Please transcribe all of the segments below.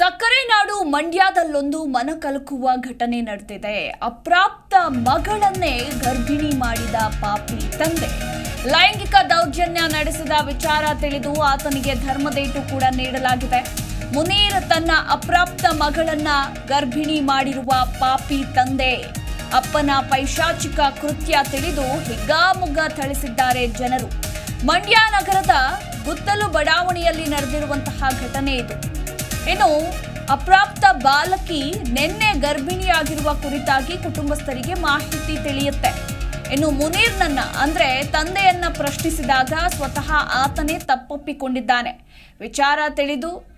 ಸಕ್ಕರೆ ನಾಡು ಮಂಡ್ಯದಲ್ಲೊಂದು ಮನಕಲಕುವ ಘಟನೆ ನಡೆದಿದೆ. ಅಪ್ರಾಪ್ತ ಮಗಳನ್ನೇ ಗರ್ಭಿಣಿ ಮಾಡಿದ ಪಾಪಿ ತಂದೆ. ಲೈಂಗಿಕ ದೌರ್ಜನ್ಯ ನಡೆಸಿದ ವಿಚಾರ ತಿಳಿದು ಆತನಿಗೆ ಧರ್ಮದೇಟು ಕೂಡ ನೀಡಲಾಗಿದೆ. ಮುನೀರ್ ತನ್ನ ಅಪ್ರಾಪ್ತ ಮಗಳನ್ನ ಗರ್ಭಿಣಿ ಮಾಡಿರುವ ಪಾಪಿ ತಂದೆ ಅಪ್ಪನ ಪೈಶಾಚಿಕ ಕೃತ್ಯ ತಿಳಿದು ಹಿಗ್ಗಾಮುಗ್ಗ ಥಳಿಸಿದ್ದಾರೆ ಜನರು. ಮಂಡ್ಯ ನಗರದ ಗುತ್ತಲು ಬಡಾವಣೆಯಲ್ಲಿ ನಡೆದಿರುವಂತಹ ಘಟನೆ ಇದು. ಇನ್ನು ಅಪ್ರಾಪ್ತ ಬಾಲಕಿ ನಿನ್ನೆ ಗರ್ಭಿಣಿಯಾಗಿರುವ ಕುರಿತಾಗಿ ಕುಟುಂಬಸ್ಥರಿಗೆ ಮಾಹಿತಿ ತಿಳಿಯುತ್ತೆ. ಇನ್ನು ಮುನೀರ್ನನ್ನ ಅಂದ್ರೆ ತಂದೆಯನ್ನ ಪ್ರಶ್ನಿಸಿದಾಗ ಸ್ವತಃ ಆತನೇ ತಪ್ಪೊಪ್ಪಿಕೊಂಡಿದ್ದಾನೆ. ವಿಚಾರ ತಿಳಿದು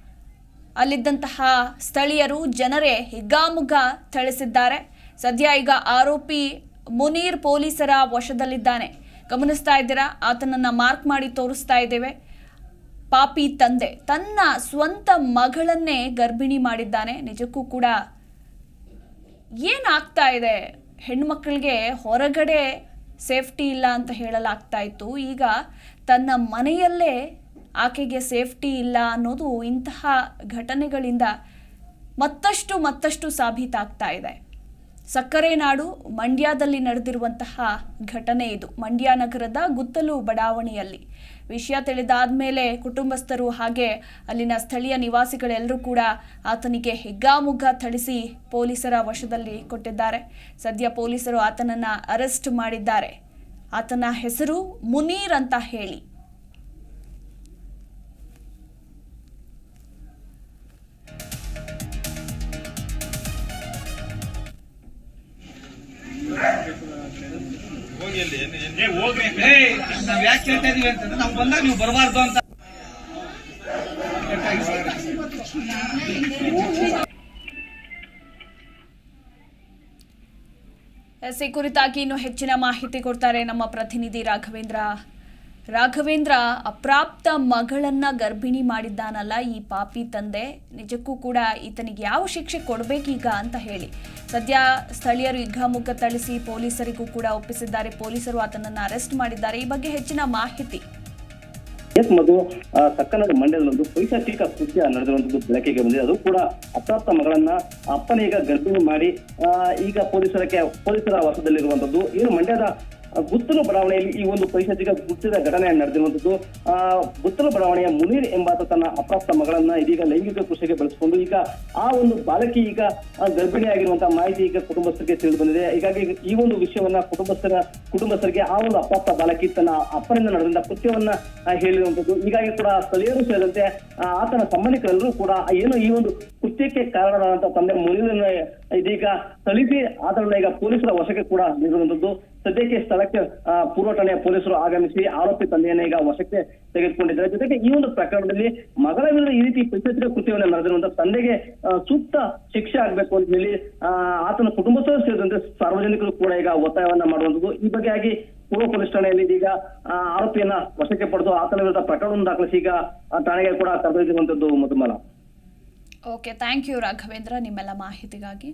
ಅಲ್ಲಿದ್ದಂತಹ ಸ್ಥಳೀಯರು ಜನರೇ ಹಿಗ್ಗಾಮುಗ್ಗ ಥಳಿಸಿದ್ದಾರೆ. ಸದ್ಯ ಈಗ ಆರೋಪಿ ಮುನೀರ್ ಪೊಲೀಸರ ವಶದಲ್ಲಿದ್ದಾನೆ. ಗಮನಿಸ್ತಾ ಇದ್ದೀರಾ? ಆತನನ್ನ ಮಾರ್ಕ್ ಮಾಡಿ ತೋರಿಸ್ತಾ ಇದ್ದೇವೆ. ಪಾಪಿ ತಂದೆ ತನ್ನ ಸ್ವಂತ ಮಗಳನ್ನೇ ಗರ್ಭಿಣಿ ಮಾಡಿದ್ದಾನೆ. ನಿಜಕ್ಕೂ ಕೂಡ ಏನಾಗ್ತಾ ಇದೆ? ಹೆಣ್ಮಕ್ಳಿಗೆ ಹೊರಗಡೆ ಸೇಫ್ಟಿ ಇಲ್ಲ ಅಂತ ಹೇಳಲಾಗ್ತಾ ಇತ್ತು. ಈಗ ತನ್ನ ಮನೆಯಲ್ಲೇ ಆಕೆಗೆ ಸೇಫ್ಟಿ ಇಲ್ಲ ಅನ್ನೋದು ಇಂತಹ ಘಟನೆಗಳಿಂದ ಮತ್ತಷ್ಟು ಮತ್ತಷ್ಟು ಸಾಬೀತಾಗ್ತಾ ಇದೆ. ಸಕ್ಕರೆ ನಾಡು ಮಂಡ್ಯದಲ್ಲಿ ನಡೆದಿರುವಂತಹ ಘಟನೆ ಇದು. ಮಂಡ್ಯ ನಗರದ ಗುತ್ತಲು ಬಡಾವಣೆಯಲ್ಲಿ ವಿಷಯ ತಿಳಿದಾದ ಮೇಲೆ ಕುಟುಂಬಸ್ಥರು ಹಾಗೆ ಅಲ್ಲಿನ ಸ್ಥಳೀಯ ನಿವಾಸಿಗಳೆಲ್ಲರೂ ಕೂಡ ಆತನಿಗೆ ಹೆಗ್ಗಾಮುಗ್ಗ ಥಳಿಸಿ ಪೊಲೀಸರ ವಶದಲ್ಲಿ ಕೊಟ್ಟಿದ್ದಾರೆ. ಸದ್ಯ ಪೊಲೀಸರು ಆತನನ್ನು ಅರೆಸ್ಟ್ ಮಾಡಿದ್ದಾರೆ. ಆತನ ಹೆಸರು ಮುನೀರ್ ಅಂತ ಹೇಳಿ. ನಾವ್ ಯಾಕೆ ಕೇಳ್ತಾ ಇದೀವಿ ಅಂತಂದ್ರೆ ನಾವು ಬಂದಾಗ ನೀವು ಬರಬಾರ್ದು ಅಂತ. ಎಸ್ ಈ ಕುರಿತಾಗಿ ಇನ್ನು ಹೆಚ್ಚಿನ ಮಾಹಿತಿ ಕೊಡ್ತಾರೆ ನಮ್ಮ ಪ್ರತಿನಿಧಿ ರಾಘವೇಂದ್ರ. ರಾಘವೇಂದ್ರ ಅಪ್ರಾಪ್ತ ಮಗಳನ್ನ ಗರ್ಭಿಣಿ ಮಾಡಿದ್ದಾನಲ್ಲ ಈ ಪಾಪಿ ತಂದೆ. ನಿಜಕ್ಕೂ ಕೂಡ ಈತನಿಗೆ ಯಾವ ಶಿಕ್ಷೆ ಕೊಡಬೇಕೀಗ ಅಂತ ಹೇಳಿ. ಸದ್ಯ ಸ್ಥಳೀಯರು ಇಗ್ಗಾಮುಗ್ಗ ಥಳಿಸಿ ಪೊಲೀಸರಿಗೂ ಕೂಡ ಒಪ್ಪಿಸಿದ್ದಾರೆ. ಪೊಲೀಸರು ಆತನನ್ನ ಅರೆಸ್ಟ್ ಮಾಡಿದ್ದಾರೆ. ಈ ಬಗ್ಗೆ ಹೆಚ್ಚಿನ ಮಾಹಿತಿ. ಎಸ್ ಮಧು ಸಕ್ಕನದ ಮಂಡ್ಯದಲ್ಲೊಂದು ಪೈಶಾಚಿಕ ಕೃತ್ಯ ನಡೆದಿರುವಂತದ್ದು ಬೆಳಕಿಗೆ ಬಂದಿದೆ. ಅದು ಕೂಡ ಅಪ್ರಾಪ್ತ ಮಗಳನ್ನ ಅಪ್ಪನ ಈಗ ಗರ್ಭಿಣಿ ಮಾಡಿ ಈಗ ಪೊಲೀಸರಕ್ಕೆ, ಪೊಲೀಸರ ವಶದಲ್ಲಿರುವಂತದ್ದು. ಏನು ಮಂಡ್ಯದ ಗುತ್ತಲು ಬಡಾವಣೆಯಲ್ಲಿ ಈ ಒಂದು ಪೈಶಾಚಿಕ ಗುತ್ತಿದ ಘಟನೆ ನಡೆದಿರುವಂತದ್ದು ಆ, ಗುತ್ತಲು ಬಡಾವಣೆಯ ಮುನೀರ್ ಎಂಬಾತ ತನ್ನ ಅಪ್ರಾಪ್ತ ಮಗಳನ್ನ ಇದೀಗ ಲೈಂಗಿಕ ಕೃಷಿಗೆ ಬಳಸಿಕೊಂಡು ಈಗ ಆ ಒಂದು ಬಾಲಕಿ ಈಗ ಗರ್ಭಿಣಿಯಾಗಿರುವಂತಹ ಮಾಹಿತಿ ಈಗ ಕುಟುಂಬಸ್ಥರಿಗೆ ತಿಳಿದು ಬಂದಿದೆ. ಹೀಗಾಗಿ ಈ ಒಂದು ವಿಷಯವನ್ನ ಕುಟುಂಬಸ್ಥರ ಕುಟುಂಬಸ್ಥರಿಗೆ ಆ ಒಂದು ಅಪ್ರಾಪ್ತ ಬಾಲಕಿ ತನ್ನ ಅಪ್ಪನಿಂದ ನಡೆದಂತ ಕೃತ್ಯವನ್ನ ಹೇಳಿರುವಂತದ್ದು ಹೀಗಾಗಿ ಕೂಡ ಸ್ಥಳೀಯರು ಸೇರಿದಂತೆ ಆತನ ಸಂಬಂಧಿಕರೆಲ್ಲರೂ ಕೂಡ ಏನು ಈ ಒಂದು ಕೃತ್ಯಕ್ಕೆ ಕಾರಣರಾದಂತಹ ತಂದೆ ಮುನಿರನ್ನ ಇದೀಗ ತಲುಪಿ ಆತನ ಈಗ ಪೊಲೀಸರ ವಶಕ್ಕೆ ಕೂಡ ನೀಡಿರುವಂತದ್ದು ಸದ್ಯಕ್ಕೆ ಸ್ಥಳಕ್ಕೆ ಪೂರ್ವ ಠಾಣೆಯ ಪೊಲೀಸರು ಆಗಮಿಸಿ ಆರೋಪಿ ತಂದೆಯನ್ನ ಈಗ ವಶಕ್ಕೆ ತೆಗೆದುಕೊಂಡಿದ್ದಾರೆ. ಜೊತೆಗೆ ಈ ಒಂದು ಪ್ರಕರಣದಲ್ಲಿ ಮಗಳ ವಿರುದ್ಧ ಈ ರೀತಿ ಪೈಶಾಚಿಕ ಕೃತ್ಯವನ್ನು ನಡೆದಿರುವಂತಹ ತಂದೆಗೆ ಸೂಕ್ತ ಶಿಕ್ಷೆ ಆಗ್ಬೇಕು ಅಂತ ಹೇಳಿ ಆತನ ಕುಟುಂಬಸ್ಥರು ಸೇರಿದಂತೆ ಸಾರ್ವಜನಿಕರು ಕೂಡ ಈಗ ಒತ್ತಾಯವನ್ನ ಮಾಡುವಂಥದ್ದು. ಈ ಬಗ್ಗೆಯಾಗಿ ಪೂರ್ವ ಪೊಲೀಸ್ ಠಾಣೆಯಲ್ಲಿ ಈಗ ಆರೋಪಿಯನ್ನ ವಶಕ್ಕೆ ಪಡೆದು ಆತನ ವಿರುದ್ಧ ಪ್ರಕರಣವನ್ನು ದಾಖಲಿಸಿ ಈಗ ಠಾಣೆಗೆ ಕೂಡ ಕರೆದೊಯ್ದಿರುವಂತದ್ದು ಮಧುಮಲ. ಓಕೆ ಥ್ಯಾಂಕ್ ಯು ರಾಘವೇಂದ್ರ ನಿಮ್ಮೆಲ್ಲ ಮಾಹಿತಿಗಾಗಿ.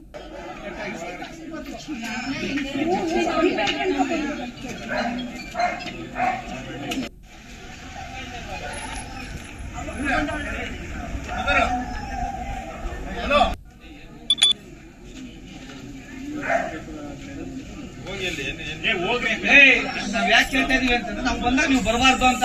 ಏ ಹೋಗ್ರಿ ಏ ನಾವ್ ಯಾಕೆ ಕೇಳ್ತಾ ಇದೀವಿ ಅಂತಂದ್ರೆ ನಾವು ಬಂದಾಗ ನೀವು ಬರಬಾರ್ದು ಅಂತ